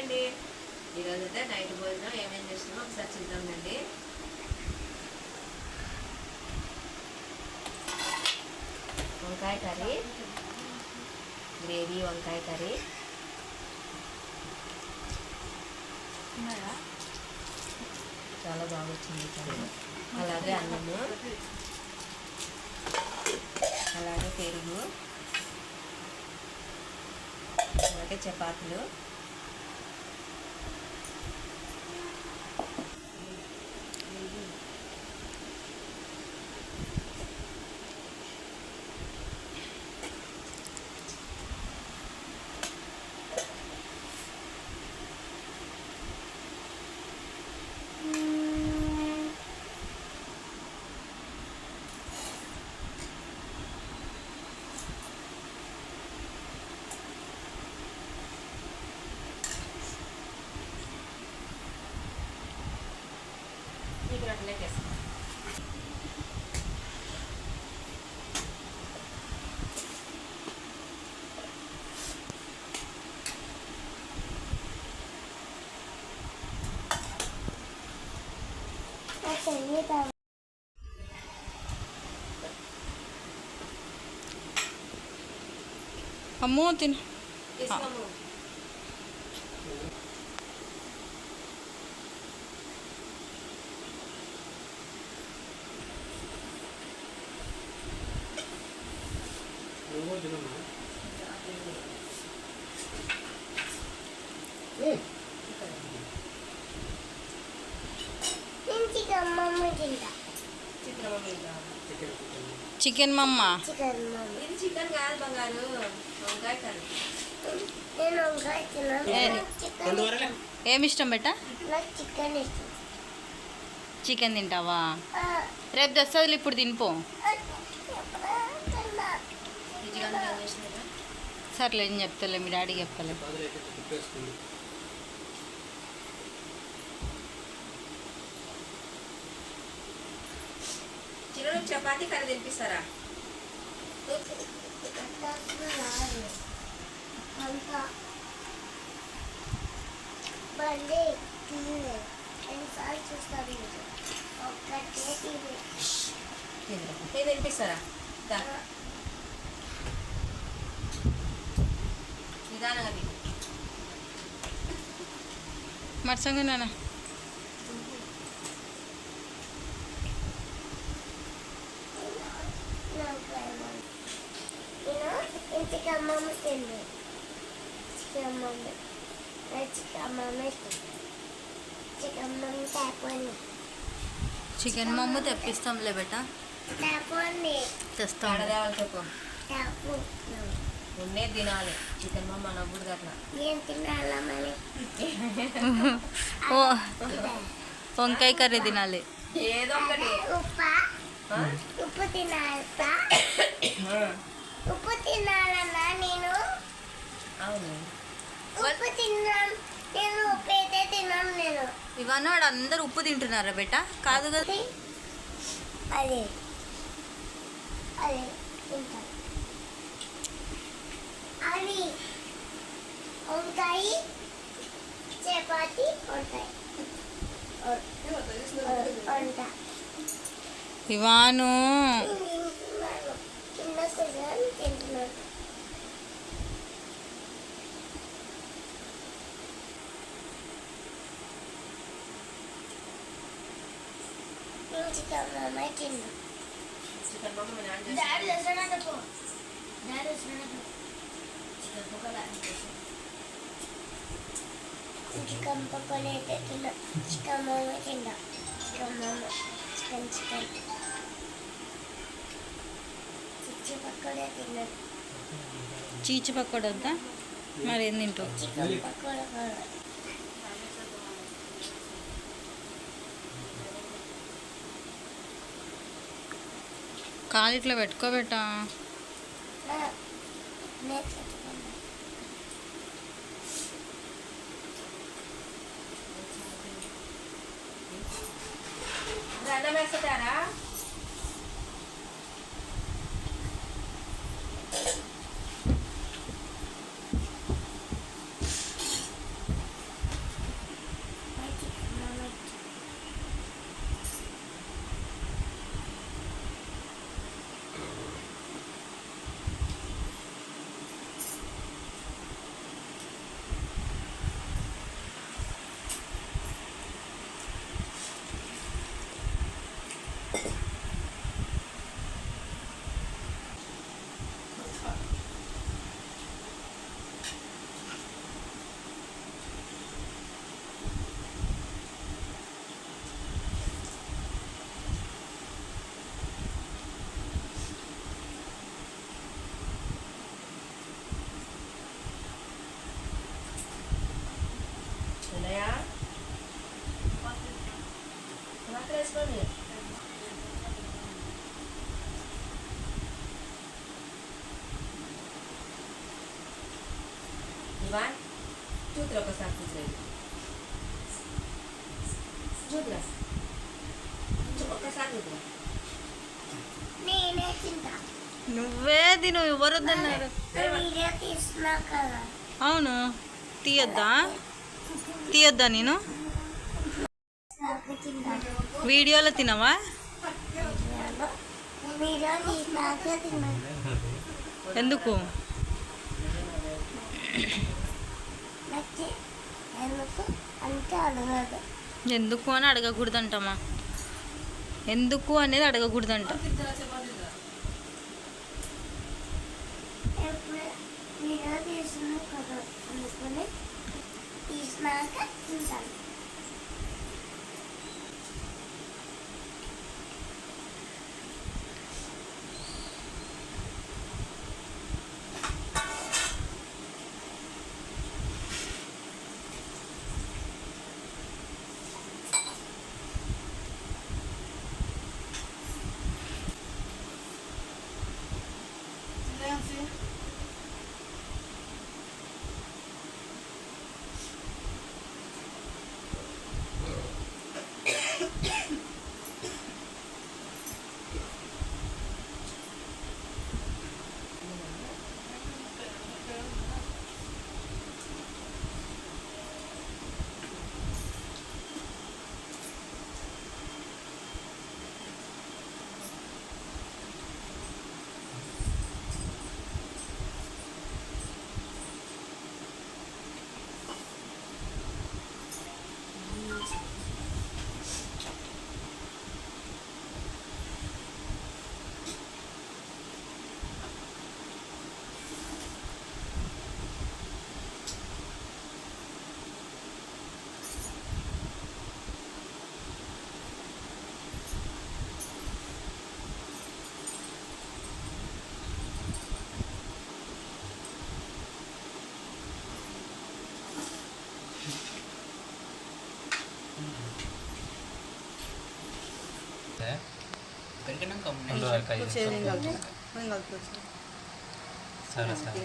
అండి. ఈరోజు అయితే నైట్ భోజనం ఏమేమి చేస్తున్నామో ఒకసారి చూద్దామండి. వంకాయ కర్రీ గ్రేవీ వంకాయ కర్రీ. చాలా బాగా వచ్చింది కర్రీ. అలాగే అన్నము అలాగే పెరుగు అలాగే చపాతీలు. ಅಮ್ಮು ತಿನ್ Mm. Chicken mummy? చికెన్ మమ్మ. ఇది చికెన్ కాదు బంగారు వంకాయ కర్రీ. నేను వంకాయ తిన్నాను ఏ. చికెన్ ఏమి ఇష్టం బెట్ట నాకు చికెన్ ఇష్టం. చికెన్ తింటావా? రేపు తెస్తుంది ఇప్పుడు తినిపో. సర్లే ఏం చెప్తలే మీ డాడీకి చెప్తలే చిన్న చపాతీ కర్రీ తినిపిస్తారా? అంతా బండి తినలేదు ఎన్నిసార్లు చూస్తారు ఒక్కటే తినే నేను తినిపిస్తారా నిదానంగా తిను. మర్సంగా నాన్న. అమ్మమ్మ తింది చికెన్ అమ్మమ్మ చికెన్ అమ్మమ్మ చికెన్ అమ్మమ్మ తేపండి చికెన్ మమ్మ తెప్పిస్తాంలే బెట్ట తేపండి తెస్తాం తేపు ఉండే తినాలి చికెన్ మమ్మ నవ్వుడు ఏం తినాలా మళ్ళీ ఓ వంకాయ కర్రీ తినాలి ఏదో ఒకటి ఉప్ప? ఉప్పు తినాలా ఉప్పు నేను అవును ఉప్పు తిన్నాను నేను ఉప్పు అయితే తిన్నాను నేను ఇవన్నీ వాడు అందరు ఉప్పు తింటున్నారా బెట్ట కాదు కదా. అదే అదే వంకాయ చపాతి వంట ఇవాను. తింటున్నాను చికెన్ మమ్మ తిన్నా చికెన్ మమ్మ మీ నాన్న డాడీ. వస్తున్నాడు పో డాడీ వస్తున్నాడు చికెన్ పకోడీ అయితే తిన్నా. చికెన్ తిన్నా. Chicken chicken chicken. చిచ్చి పకోడీ తిన్నా. చీచి మరి ఏం తింటావు? చికెన్ పకోడీ కాలు ఇట్లా పెట్టుకోబెట్టా? నెక్స్ట్ వేస్తారా? చూద్దురా ఒక్కసారి కూతురా నేనే తింటా నువ్వే తిను ఎవరు వద్దన్నారు అవును తీయొద్దా తీయొద్దా నేను వీడియోలో తినవా ఎందుకు అంటే అడగదు ఎందుకు అని అడగకూడదంటమ్మా. ఎందుకు అనేది అడగకూడదంట. ఎప్పుడు తీసినాక తింటాను సరే సరే.